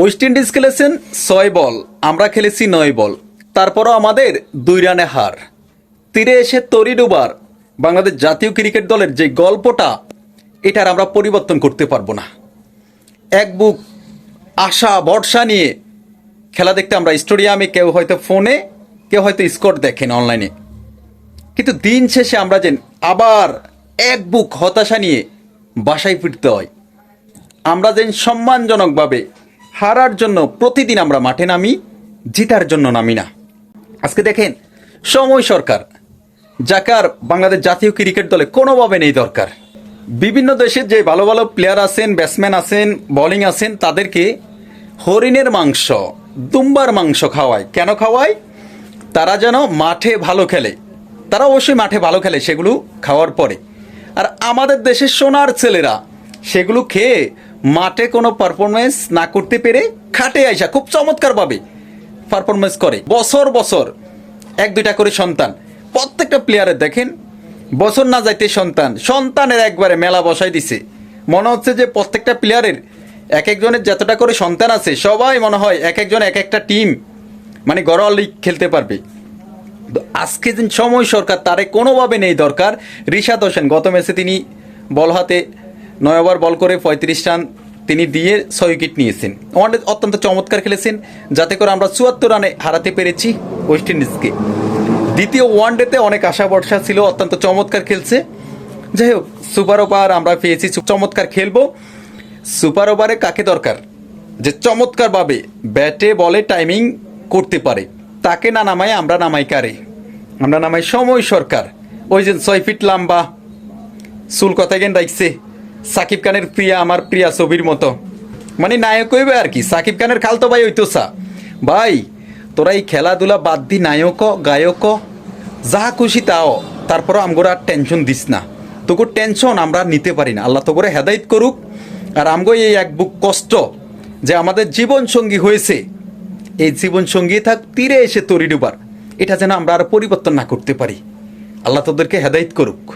West Indies খেলেছেন ছয় বল, আমরা খেলেছি নয় বল। তারপরও আমাদের দুই রানে হার। তীরে এসে তরি ডুবার বাংলাদেশ জাতীয় ক্রিকেট দলের যে গল্পটা এটার আমরা পরিবর্তন করতে পারব না। এক বুক আশা বর্ষা নিয়ে খেলা দেখতে আমরা স্টেডিয়ামে, কেউ হয়তো ফোনে, কেউ হয়তো স্কোর দেখেন অনলাইনে। কিন্তু দিন শেষে আমরা যেন আবার এক বুক হতাশা নিয়ে বাসায় ফিরতে হয়। আমরা যেন সম্মানজনকভাবে হারার জন্য প্রতিদিন আমরা মাঠে নামি, জিতার জন্য নামি না। আজকে দেখেন, সময় সরকার। যাকার বাংলাদেশ জাতীয় ক্রিকেট দলে কোনোভাবে নেই দরকার। বিভিন্ন দেশের যে ভালো ভালো প্লেয়ার আছেন ব্যাটসম্যান আছেন বোলিং আছেন, তাদেরকে হরিণের মাংস, দুম্বার মাংস খাওয়ায়। কেন খাওয়ায়? তারা যেন মাঠে ভালো খেলে। তারা অবশ্যই মাঠে ভালো খেলে সেগুলো খাওয়ার পরে। আর আমাদের দেশের সোনার ছেলেরা সেগুলো খেয়ে মাঠে কোনো পারফরমেন্স না করতে পেরে খাটে আইসা খুব চমৎকারভাবে পারফরমেন্স করে। বছর বছর এক দুইটা করে সন্তান। প্রত্যেকটা প্লেয়ারের দেখেন, বছর না যাইতে সন্তান। সন্তানের একবারে মেলা বসাই দিছে। মনে হচ্ছে যে প্রত্যেকটা প্লেয়ারের এক একজনের যতটা করে সন্তান আছে, সবাই মনে হয় এক একজন এক একটা টিম মানে ঘরোয়া লিগ খেলতে পারবে। আজকে দিন সময় সরকার, তারে কোনোভাবে নেই দরকার। রিশাদ হোসেন গত ম্যাচে তিনি বল হাতে নয় ওভার বল করে পঁয়ত্রিশ রান তিনি দিয়ে ছয় উইকেট নিয়েছেন। ওয়ানডে অত্যন্ত চমৎকার খেলেছেন, যাতে করে আমরা চুয়াত্তর রানে হারাতে পেরেছি ওয়েস্ট ইন্ডিজকে। দ্বিতীয় ওয়ানডেতে অনেক আশা ভরসা ছিল, অত্যন্ত চমৎকার খেলছে। যাই হোক, সুপার ওভার আমরা পেয়েছি চমৎকার খেলব। সুপার ওভারে কাকে দরকার? যে চমৎকারভাবে ব্যাটে, বলে টাইমিং করতে পারে। তাকে না নামাই আমরা নামাই কারে? আমরা নামাই সময় সরকার। ওই যে ছয় ফিট লম্বা, চুল কথা গেন রাখছে সাকিব খানের প্রিয়া, আমার প্রিয়া ছবির মতো। মানে নায়ক হইবে আর কি, সাকিব খানের খালতো ভাই হইতো সা। ভাই, তোরা এই খেলাধুলা বাদ দি নায়ক, গায়ক যা খুশি তাও তারপর আমগোরা আর টেনশন দিস না। তোকে টেনশন আমরা নিতে পারি না। আল্লাহ তো করে হেদায়ত করুক। আর আমগো এই এক বুক কষ্ট যে আমাদের জীবন সঙ্গী হয়েছে, এই জীবন সঙ্গী থাক, তীরে এসে তরি ডুবার। এটা যেন আমরা আর পরিবর্তন না করতে পারি। আল্লাহ তোদেরকে হেদায়ত করুক।